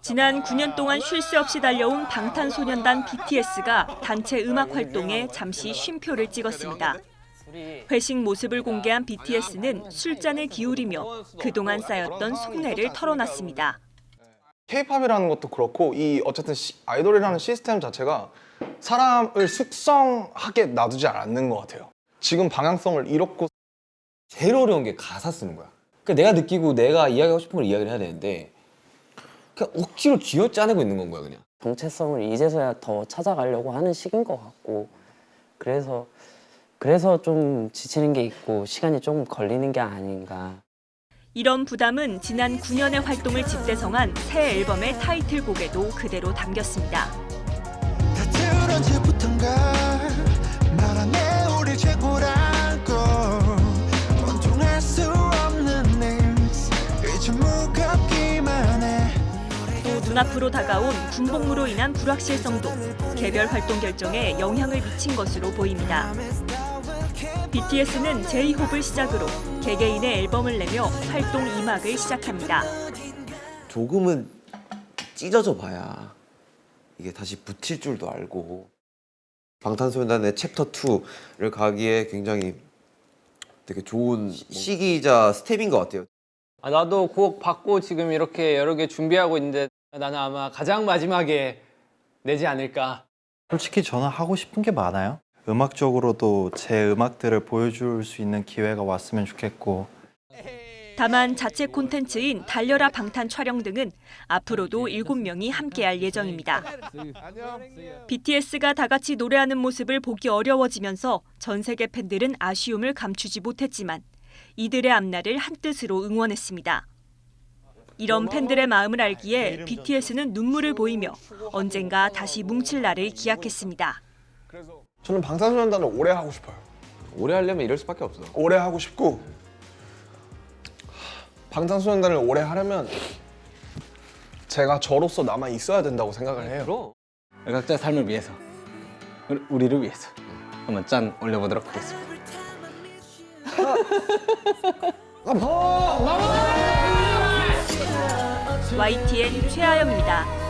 지난 9년 동안 쉴 새 없이 달려온 방탄소년단 BTS가 단체 음악 활동에 잠시 쉼표를 찍었습니다. 회식 모습을 공개한 BTS는 술잔을 기울이며 그동안 쌓였던 속내를 털어놨습니다. 케이팝이라는 것도 그렇고 이 어쨌든 시- 아이돌이라는 시스템 자체가 사람을 숙성하게 놔두지 않는 것 같아요. 지금 방향성을 잃었고 제일 어려운 게 가사 쓰는 거야. 그러니까 내가 느끼고 내가 이야기하고 싶은 걸 이야기를 해야 되는데 그냥 억지로 쥐어짜내고 있는 건 거야 그냥. 정체성을 이제서야 더 찾아가려고 하는 시기인 것 같고 그래서 그래서 좀 지치는 게 있고 시간이 조금 걸리는 게 아닌가. 이런 부담은 지난 9년의 활동을 집대성한 새 앨범의 타이틀곡에도 그대로 담겼습니다. 눈앞으로 다가온 군복무로 인한 불확실성도 개별 활동 결정에 영향을 미친 것으로 보입니다. BTS는 제이홉을 시작으로 개개인의 앨범을 내며 활동 2막을 시작합니다. 조금은 찢어져 봐야 이게 다시 붙일 줄도 알고 방탄소년단의 챕터 2를 가기에 굉장히 되게 좋은 시기이자 스텝인 것 같아요. 아, 나도 곡 받고 지금 이렇게 여러 개 준비하고 있는데 나는 아마 가장 마지막에 내지 않을까. 솔직히 저는 하고 싶은 게 많아요. 음악적으로도 제 음악들을 보여줄 수 있는 기회가 왔으면 좋겠고 다만 자체 콘텐츠인 달려라 방탄 촬영 등은 앞으로도 7명이 함께할 예정입니다. BTS가 다 같이 노래하는 모습을 보기 어려워지면서 전 세계 팬들은 아쉬움을 감추지 못했지만 이들의 앞날을 한뜻으로 응원했습니다. 이런 팬들의 마음을 알기에 BTS는 눈물을 보이며 언젠가 다시 뭉칠 날을 기약했습니다. 저는 방탄소년단을 오래 하고 싶어요. 오래 하려면 이럴 수밖에 없어. 오래 하고 싶고 방탄소년단을 오래 하려면 제가 저로서 남아 있어야 된다고 생각을 해요. 그럼 각자의 삶을 위해서, 우리- 우리를 위해서 한번 짠 올려보도록 하겠습니다. YTN 최아영입니다.